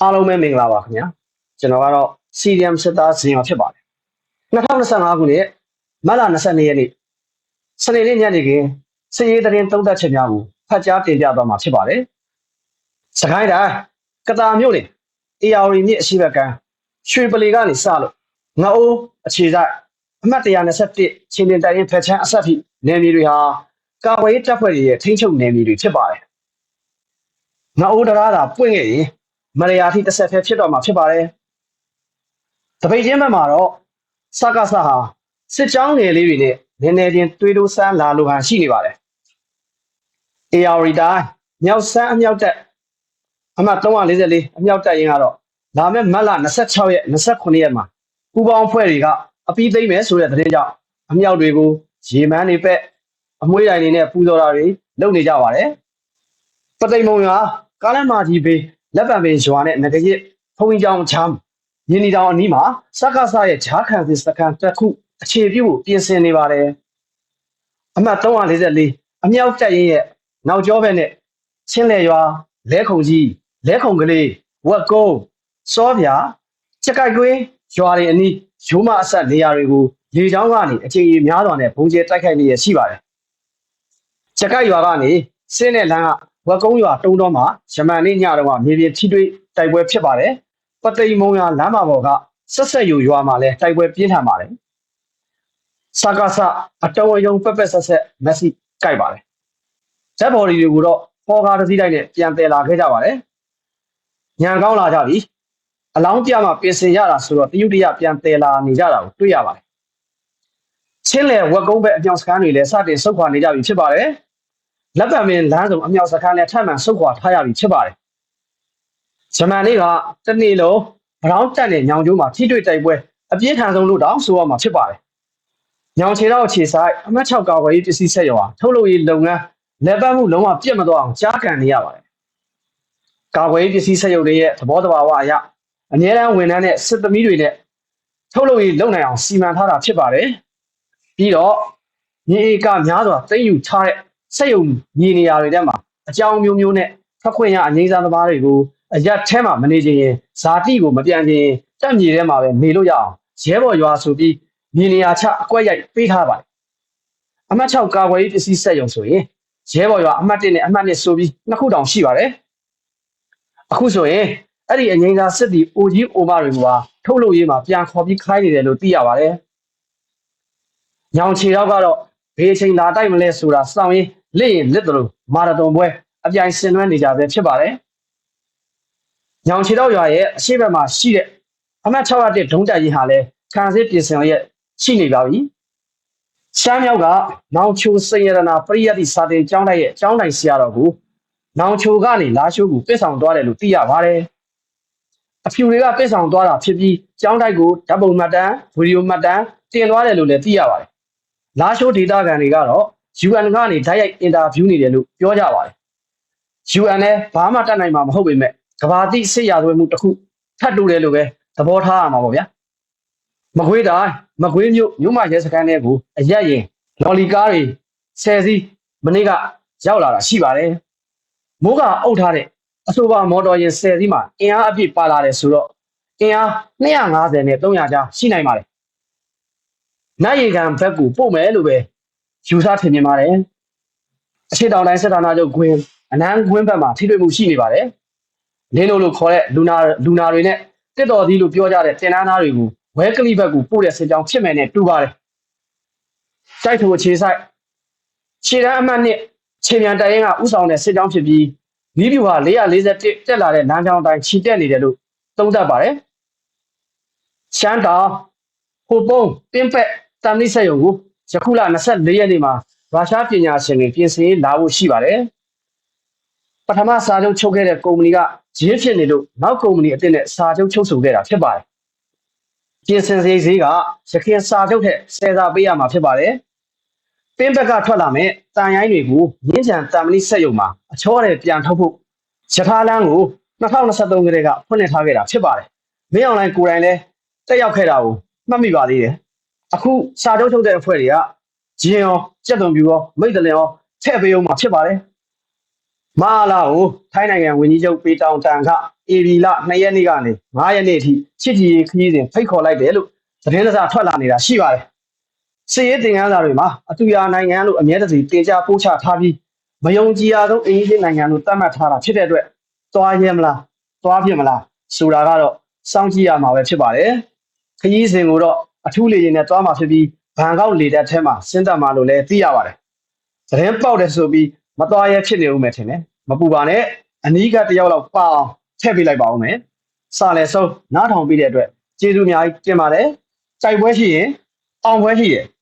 အားလုံးပဲမင်္ဂလာပါခင်ဗျာကျွန်တော်ကတော့ CDM စစ်သားဇင်ရောဖြစ်ပါတယ်2025ခုနှစ်မတ်လ22ရက်နေ့စနေနေ့ညနေခင်းစည်ရေးသတင်းသုံးသပ်ချက်များကိုဖတ်ကြားတင်ပြသွားမှာဖြစ်ပါတယ်စကိုင်းတိုင်းကတာမြို့နယ်အေယာဝတီမြစ်အရှိဘက်ကရွှေပလီကနေစလို့ငအိုးအခြေဆိုင်အမှတ်121ချင်းတင်တိုင်ရင်ဖက်ချမ်းအဆက်ထိနယ်မြေတွေဟာကာကွယ်ရေးတပ်ဖွဲ့တွေရဲ့ထိန်းချုပ်နယ်မြေတွေဖြစ်ပါတယ်ငအိုးတရားသာပွင့်ခဲ့ရင် မရယာထိတစ်ဆက်တည်းဖြစ်တော့မှာဖြစ်ပါတယ်။တပိတ်ချင်းဘက်မှာတော့စကားဆဟာစစ်ကြောင်းငယ်လေးတွေနဲ့နည်းနည်းချင်းတွေးလို့ဆန်းလာလိုဟန်ရှိနေပါတယ်။ AR တိုင်းမြောက်ဆန်းအမြောက်တက်အမှတ်344အမြောက်တက်ရင်ကတော့လာမယ့်မတ်လ26ရက်29ရက်မှာပူပေါင်းဖွဲ့တွေကအပြီးသိမ့်မယ်ဆိုတဲ့သတင်းကြောင့်အမြောက်တွေကိုရေမန်းနေပက်အမွှေးတိုင်တွေနဲ့ပူဇော်တာတွေလုပ်နေကြပါတယ်။ပသိမ်မုံရွာကားလမ်းမကြီးဘေး လက်ပံပင်ရွာနဲ့ငကရစ်ဖုန်ကြီးကျောင်းချမ်းရင်းနီတောင်အနီးမှာစက္ကစရဲ့ဂျားခံစစ်စကန်တစ်ခုအခြေပြုဖို့ပြင်ဆင်နေပါတယ်အမှတ်344အမြောက်တက်ရင်ရဲ့နောက်ကျောဘက်နဲ့ချင်းလေရွာလဲခုံကြီးလဲခုံကလေးဝက်ကုန်းစောပြချက်ကိုက်ကွင်းရွာတွေအနီးရိုးမအဆက်နေရာတွေကိုလေချောင်းကနေအချိန်ကြီးများစွာနဲ့ဘုံကျဲတိုက်ခိုက်နေရရှိပါတယ်ချက်ကိုက်ရွာကနေစင်းတဲ့လမ်းက ဝက်ကုန်းရွာတုံးတော်မှာယမန်နေ့ညတော့မြေပြင်ထိတွေ့တိုက်ပွဲဖြစ်ပါတယ်။ပသိမ်မုံရွာလမ်းမပေါ်ကဆက်ဆက်ယူရွာမှာလည်းတိုက်ပွဲပြင်းထန်ပါတယ်။စကားစအတုံးအယုံပက်ပက်ဆက်ဆက်မက်ဆီကြိုက်ပါတယ်။ဇက်ဘော်ဒီတွေကိုတော့ပေါ်ကားတစ်စီးတိုက်နဲ့ပြန်တယ်လာခဲ့ကြပါတယ်။ညံကောင်းလာကြပြီ။အလောင်းပြမှာပြင်ဆင်ရတာဆိုတော့တရုတ်တရပြန်တယ်လာနေကြတာကိုတွေ့ရပါတယ်။ချင်းလေဝက်ကုန်းဘက်အပြောင်စကန်တွေလည်းစတင်ဆုတ်ခွာနေကြပြီဖြစ်ပါတယ်။ လက်ပံပင်လမ်းဆောင်အမြောက်စခန်းနဲ့ထပ်မံဆုတ်ခွာထားရပြီဖြစ်ပါတယ်။ဂျမန်လေးကတနေ့လုံးဘရောင်းတက်နဲ့ညောင်ကျိုးမှာထိတွေ့တိုက်ပွဲအပြင်းထန်ဆုံးလို့တောင်ဆိုရမှာဖြစ်ပါတယ်။ညောင်ချေတော့ခြေဆိုင်အမှတ်6ကာဝယ်ရေးပစ္စည်းဆက်ရောထုတ်လုပ်ရေးလုပ်ငန်းလက်ပတ်မှုလုံးဝပြတ်မသွားအောင်ကြားကန်နေရပါတယ်။ကာဝယ်ရေးပစ္စည်းဆက်ရုပ်တွေရဲ့သဘောတဘာဝအရအများအားဝန်ထမ်းနဲ့စစ်သမီးတွေနဲ့ထုတ်လုပ်ရေးလုပ်နိုင်အောင်စီမံထားတာဖြစ်ပါတယ်။ပြီးတော့မြေဧကများစွာသိမ်းယူထားတဲ့ စက်ယုံမြေနေရာတွေထဲမှာအကြောင်းမျိုးမျိုးနဲ့ထွက်ခွင့်ရအငိမ့်စားသမားတွေကိုအရက်ထဲမှာမနေချင်ရင်ဇာတိကိုမပြန်ချင်ရင်တက်မြေထဲမှာပဲနေလို့ရအောင်ရဲဘော်ရွာဆိုပြီးမြေနေရာချအကွက်ရိုက်ပေးထားပါတယ်အမှတ်6ကာကွယ်ရေးပစ္စည်းစက်ယုံဆိုရင်ရဲဘော်ရွာအမှတ်1နဲ့အမှတ်2ဆိုပြီးနှစ်ခုတောင်ရှိပါတယ်အခုဆိုရင်အဲ့ဒီအငိမ့်စားစစ်တီအိုကြီးအိုမတွေကထုတ်လုပ်ရေးမှာပြန်ခေါ်ပြီးခိုင်းနေတယ်လို့သိရပါတယ်ညောင်ချေတော့ကတော့ဘေးအချိန်လာတိုက်မလဲဆိုတာစောင့်ရင်း လက်ရင်လက်တို့မာရသွန်ပွဲအပြိုင်ဆင်နွှဲနေကြဆဲဖြစ်ပါတယ်။ညောင်ချီတော့ရွာရဲ့အရှိဘက်မှာရှိတဲ့အမှတ်601ဒုံးတက်ရင်ဟာလည်းခံစစ်ပြင်ဆင်ရဲ့ရှိနေပါပြီ။ရှမ်းမြောက်ကနောင်ချိုစိန်ရတနာပရိယတ်တိစာတင်ကျောင်းတိုက်ရဲ့ကျောင်းတိုင်ဆရာတော်ကိုနောင်ချိုကနေလာရှိုးကိုပြစ်ဆောင်သွားတယ်လို့သိရပါတယ်။အဖြူတွေကပြစ်ဆောင်သွားတာဖြစ်ပြီးကျောင်းတိုက်ကိုဓာတ်ပုံမှတ်တမ်းဗီဒီယိုမှတ်တမ်းတင်သွားတယ်လို့လည်းသိရပါတယ်။လာရှိုးဒေတာကန်တွေကတော့ UN ကနေဓာတ်ရိုက်အင်တာဗျူးနေတယ်လို့ပြောကြပါတယ်။ UN လည်းဘာမှတတ်နိုင်မှာမဟုတ်ပေမဲ့ကဘာတိစစ်ရာဇဝတ်မှုတစ်ခုထပ်တူတယ်လို့ပဲသဘောထားရမှာပေါ့ဗျာ။မကွေးတိုင်းမကွေးမြို့မြို့မရဲစခန်းထဲကိုအရက်ရင်လော်လီကားတွေဆယ်စီးမနေ့ကရောက်လာတာရှိပါတယ်။မိုးကအုပ်ထားတဲ့အဆိုပါမော်တော်ယာဉ်ဆယ်စီးမှာအင်အားအပြည့်ပါလာတယ်ဆိုတော့အင်အား250နဲ့300ကြားရှိနိုင်ပါတယ်။နိုင်ရီခံဘက်ကိုပို့မယ်လို့ပဲ ယူဆထင်မြင်ပါတယ်အရှိတောင်တိုင်းစစ်ဌာနချုပ်ခွင်းအနန်းခွင်းဘက်မှာထိတွေ့မှုရှိနေပါတယ်လင်းလို့လို့ခေါ်တဲ့လူနာလူနာတွေနဲ့တစ်တော်သီးလို့ပြောကြတဲ့တင်နန်းသားတွေကိုဝဲကလိဘက်ကိုပို့တဲ့စစ်ကြောင်းဖြစ်မယ်နဲ့တူပါတယ်တိုက်ထိုအခြေဆိုင်ခြေတန်းအမှတ်နဲ့ခြေမြန်တိုင်ရင်ကဥဆောင်တဲ့စစ်ကြောင်းဖြစ်ပြီးမိဗျူဟာ441တက်လာတဲ့လမ်းကြောင်းတိုင်းခြိတက်နေတယ်လို့သုံးသပ်ပါတယ်ရှမ်းတောင်ဟိုပုံးတင်းပက်တန်လိဆက်ရုံကို ယခုလ24ရက်နေ့မှာရုရှားပညာရှင်တွေပြင်ဆင်လာဖို့ရှိပါတယ်ပထမစာချုပ်ချုပ်ခဲ့တဲ့ကုမ္ပဏီကရင်းဖြစ်နေလို့နောက်ကုမ္ပဏီအစ်စ်နဲ့စာချုပ်ချုပ်ဆိုခဲ့တာဖြစ်ပါတယ်ပြင်ဆင်စရိတ်ဈေးကရခင်စာချုပ်ထက်ဆယ်စာပေးရမှာဖြစ်ပါတယ်ပင်းဘက်ကထွက်လာမဲ့တန်ရိုင်းတွေကိုရင်းချံတန်မဏိဆက်ယုံမှာအချောတဲ့ပြန်ထုတ်ဖို့ရထားလမ်းကို2023ကတည်းကဖွင့်လှစ်ထားခဲ့တာဖြစ်ပါတယ်မင်းအွန်လိုင်းကိုယ်တိုင်လည်းတက်ရောက်ခဲ့တာကိုမှတ်မိပါသေးတယ် အခုစာချုပ်ထုတ်တဲ့အဖွဲ့တွေကဂျင်းရောကြက်သွန်ပြူရောမိတ်တလင်ရောထည့်ပေးအောင်မှာဖြစ်ပါတယ်မာလာကိုထိုင်းနိုင်ငံဝန်ကြီးချုပ်ပေတောင်တန်ကအေရီလ2ရက်နေ့ကနေ9ရက်နေ့အထိချစ်ကြည်ရေးခရီးစဉ်ဖိတ်ခေါ်လိုက်တယ်လို့သတင်းစာထွက်လာနေတာရှိပါတယ်။စစ်ရေးတင်ကန်းစာတွေမှာအတူရနိုင်ငံလို့အမြဲတစေတင်ကြပို့ချထားပြီးမယုံကြည်ရသောအင်းကြီးနိုင်ငံလို့သတ်မှတ်ထားတာဖြစ်တဲ့အတွက်သွားရဲမလားသွားပြစ်မလားဆိုတာကတော့စောင့်ကြည့်ရမှာပဲဖြစ်ပါတယ်။ခရီးစဉ်ကိုတော့ အထူးလေယာဉ်နဲ့သွားမှာဖြစ်ပြီးဘန်ကောက်လေတပ်ထဲမှာဆင်းသက်မှာလို့လည်းသိရပါတယ်။သတင်းပေါက်တယ်ဆိုပြီးမသွားရဲဖြစ်နေဦးမယ်ထင်တယ်။မပူပါနဲ့အနီးကတစ်ယောက်လောက်ပါအောင်ထည့်ပေးလိုက်ပါဦးမယ်။စာလည်းဆုံးနားထောင်ပြီးတဲ့အတွက်ကျေးဇူးအများကြီးတင်ပါတယ်။ကြိုက်ပွဲရှိရင်အောင်ပွဲရှိရင်